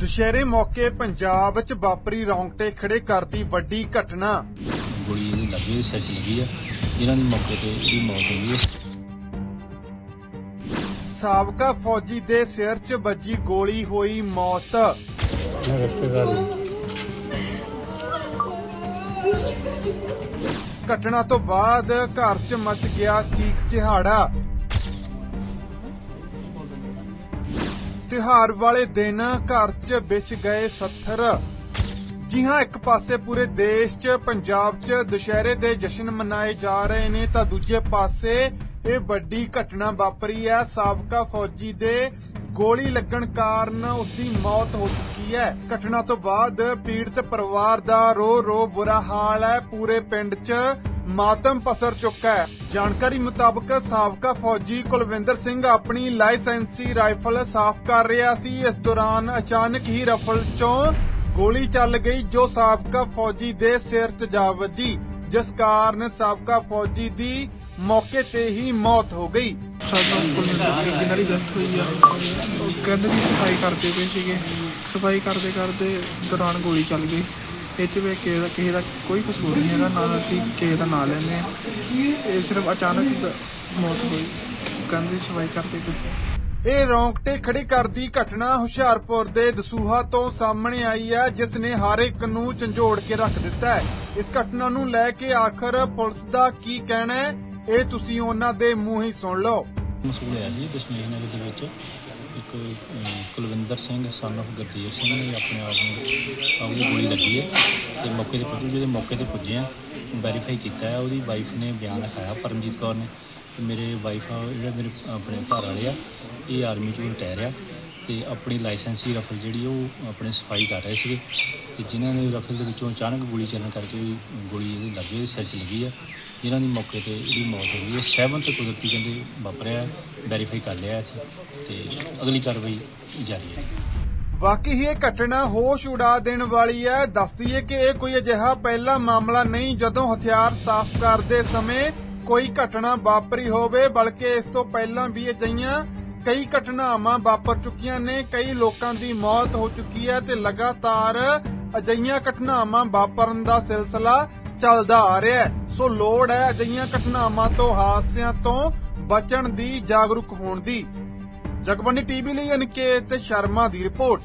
ਦੁਸ਼ਹਿਰੇ ਮੌਕੇ ਪੰਜਾਬ 'ਚ ਵਾਪਰੀ ਰੌਂਗਟੇ ਖੜੇ ਕਰਦੀ ਵੱਡੀ ਘਟਨਾ। ਗੋਲੀ ਇਹਦੇ ਲੱਗੀ ਸਿਰ 'ਚ ਲੱਗੀ ਆ। ਜਿਨ੍ਹਾਂ ਦੀ ਮੌਕੇ ਤੇ ਇਹਦੀ ਮੌਤ ਹੋ ਗਈ ਹੈ ਸਾਬਕਾ ਫੌਜੀ ਦੇ ਸਿਰ 'ਚ ਵੱਜੀ ਗੋਲੀ ਹੋਈ ਮੌਤ। ਘਟਨਾ ਤੋਂ ਬਾਅਦ ਘਰ 'ਚ ਮਚ ਗਿਆ ਚੀਕ ਚਿਹਾੜਾ ਤਿਹਾਰ ਵਾਲੇ ਦਿਨ ਘਰ 'ਚ ਵਿਛ ਗਏ ਸੱਥਰ। ਜੀ ਹਾਂ ਇੱਕ ਪਾਸੇ ਪੂਰੇ ਦੇਸ਼ 'ਚ, ਪੰਜਾਬ 'ਚ ਦੁਸ਼ਹਿਰੇ ਦੇ ਜਸ਼ਨ ਮਨਾਏ ਜਾ ਰਹੇ ਨੇ, ਤਾਂ ਦੂਜੇ ਪਾਸੇ ਇਹ ਵੱਡੀ ਘਟਨਾ ਵਾਪਰੀ ਹੈ। ਸਾਬਕਾ ਫੌਜੀ ਦੇ ਗੋਲੀ ਲੱਗਣ ਕਾਰਨ ਉਸ ਦੀ ਮੌਤ ਹੋ ਚੁੱਕੀ ਹੈ। ਘਟਨਾ ਤੋਂ ਬਾਅਦ ਪੀੜਤ ਪਰਿਵਾਰ ਦਾ ਰੋ ਰੋ ਬੁਰਾ ਹਾਲ ਹੈ। ਪੂਰੇ ਪਿੰਡ 'ਚ ਮਾਤਮ ਪਸਰ ਚੁੱਕਾ ਹੈ। ਜਾਣਕਾਰੀ ਮੁਤਾਬਕ ਸਾਬਕਾ ਫੌਜੀ ਕੁਲਵਿੰਦਰ ਸਿੰਘ ਆਪਣੀ ਲਾਇਸੈਂਸੀ ਰਾਈਫਲ ਸਾਫ਼ ਕਰ ਰਿਹਾ ਸੀ। ਇਸ ਦੌਰਾਨ ਅਚਾਨਕ ਹੀ ਰਫਲ 'ਚੋਂ ਗੋਲੀ ਚੱਲ ਗਈ, ਜੋ ਸਾਬਕਾ ਫੌਜੀ ਦੇ ਸਿਰ 'ਚ ਜਾ ਵੱਜੀ, ਜਿਸ ਕਾਰਨ ਸਾਬਕਾ ਫੌਜੀ ਦੀ ਮੌਕੇ ਤੇ ਹੀ ਮੌਤ ਹੋ ਗਈ। ਸਾਡਾ ਕੁਲਵਿੰਦਰ ਸਿੰਘ ਦੀ ਡੈਥ ਹੋਈ ਆ। ਉਹ ਕਹਿੰਦੇ ਦੀ ਸਫ਼ਾਈ ਕਰਦੇ ਪਏ ਸੀਗੇ। ਸਫ਼ਾਈ ਕਰਦੇ ਕਰਦੇ ਦੌਰਾਨ ਗੋਲੀ ਚੱਲ ਗਈ। ਇਹ 'ਚ ਵੀ ਕਿਸੇ ਦਾ ਕਿਸੇ ਦਾ ਕੋਈ ਕਸੂਰ ਨਹੀਂ ਹੈਗਾ ਨਾ ਅਸੀਂ ਕਿਸੇ ਦਾ ਨਾਂ ਲੈਂਦੇ ਆ ਇਹ ਸਿਰਫ ਅਚਾਨਕ ਦ- ਮੌਤ ਹੋਈ। ਕਹਿੰਦੇ ਦੀ ਸਫ਼ਾਈ ਕਰਦੇ ਪਏ। ਇਹ ਰੌਂਗਟੇ ਖੜੀ ਕਰਦੀ ਘਟਨਾ ਹੁਸ਼ਿਆਰਪੁਰ ਦੇ ਦਸੂਹਾ ਤੋਂ ਸਾਹਮਣੇ ਆਈ ਹੈ ਜਿਸ ਨੇ ਹਰ ਇੱਕ ਨੂੰ ਝੰਜੋੜ ਕੇ ਰੱਖ ਦਿੱਤਾ ਹੈ। ਇਸ ਘਟਨਾ ਨੂੰ ਲੈ ਕੇ ਆਖਰ ਪੁਲਿਸ ਦਾ ਕੀ ਕਹਿਣਾ ਹੈ ਇਹ ਤੁਸੀਂ ਉਹਨਾਂ ਦੇ ਮੂੰਹ ਹੀ ਸੁਣ ਲਓ। ਮਸੂਲ ਹੋਇਆ ਸੀ ਦਸ਼ਮੇਸ਼ ਨਗਰ ਦੇ ਵਿੱਚ। ਇੱਕ ਕੁਲਵਿੰਦਰ ਸਿੰਘ ਸਨ of ਗੁਰਦੇਵ ਸਿੰਘ ਨੇ ਆਪਣੇ ਆਪ ਨੂੰ ਆਪਣੀ ਗੋਲੀ ਲੱਗੀ ਹੈ ਤੇ ਮੌਕੇ ਤੇ ਪੁੱਜੇ ਜਿਹੜੇ ਮੌਕੇ ਤੇ ਪੁੱਜੇ ਆ ਵੈਰੀਫਾਈ ਕੀਤਾ ਹੈ, ਉਹਦੀ ਵਾਈਫ ਨੇ ਬਿਆਨ ਲਿਖਾਇਆ, ਪਰਮਜੀਤ ਕੌਰ ਨੇ। ਤੇ ਮੇਰੇ ਵਾਈਫ ਆ, ਜਿਹੜੇ ਮੇਰੇ, ਆਪਣੇ ਘਰ ਵਾਲੇ ਆ, ਇਹ ਆਰਮੀ ਚੋਂ ਰਿਟਾਇਰ ਆ ਤੇ ਆਪਣੀ ਲਾਇਸੈਂਸੀ ਰਫਲ ਜਿਹੜੀ ਉਹ ਆਪਣੇ ਸਫ਼ਾਈ ਕਰ ਰਹੇ ਸੀਗੇ। ਤੇ ਜਿਨ੍ਹਾਂ ਨੇ ਰਫਲ ਦੇ ਵਿੱਚੋਂ ਅਚਾਨਕ ਗੋਲੀ ਚੱਲਣ ਕਰਕੇ ਗੋਲੀ ਇਹਦੇ ਲੱਗੀ ਸਿਰ 'ਚ ਲੱਗੀ ਆ, ਜਿਨ੍ਹਾਂ ਦੀ ਮੌਕੇ ਤੇ ਇਹਦੀ ਮੌਤ ਹੋ ਗਈ ਹੈ। ਸਹਿਬਨ ਤੇ ਕੁਦਰਤੀ ਕਹਿੰਦੇ ਵਾਪਰਿਆ ਵੈਰੀਫਾਈ ਕਰ ਲਿਆ ਅਸੀਂ ਤੇ ਅਗਲੀ ਕਾਰਵਾਈ ਜਾਰੀ ਹੈ। ਵਾਕਈ ਹੀ ਇਹ ਘਟਨਾ ਹੋਸ਼ ਉਡਾ ਦੇਣ ਵਾਲੀ ਹੈ। ਦੱਸਦੀ ਹੈ ਕਿ ਇਹ ਕੋਈ ਅਜਿਹਾ ਪਹਿਲਾ ਮਾਮਲਾ ਨਹੀਂ ਜਦੋਂ ਹਥਿਆਰ ਸਾਫ਼ ਕਰਦੇ ਸਮੇਂ ਕੋਈ ਘਟਨਾ ਵਾਪਰੀ ਹੋਵੇ, ਬਲਕਿ ਇਸ ਤੋਂ ਪਹਿਲਾਂ ਵੀ ਅਜਿਹੀਆਂ ਕਈ ਘਟਨਾਵਾਂ ਵਾਪਰ ਚੁੱਕੀਆਂ ਨੇ। ਕਈ ਲੋਕਾਂ ਦੀ ਮੌਤ ਹੋ ਚੁੱਕੀ ਹੈ ਤੇ ਲਗਾਤਾਰ ਅਜਿਹੀਆਂ ਘਟਨਾਵਾਂ ਵਾਪਰਨ ਦਾ ਸਿਲਸਿਲਾ ਚੱਲਦਾ ਆ ਰਿਹਾ ਹੈ। ਸੋ ਲੋੜ ਹੈ ਅਜਿਹੀਆਂ ਘਟਨਾਵਾਂ ਤੋਂ, ਹਾਦਸਿਆਂ ਤੋਂ ਬਚਣ ਦੀ ਜਾਗਰੂਕ ਹੋਣ ਦੀ। ਜਗਬੰਦੀ ਟੀਵੀ ਲਈ ਅਨਕੇਤ ਸ਼ਰਮਾ ਦੀ ਰਿਪੋਰਟ।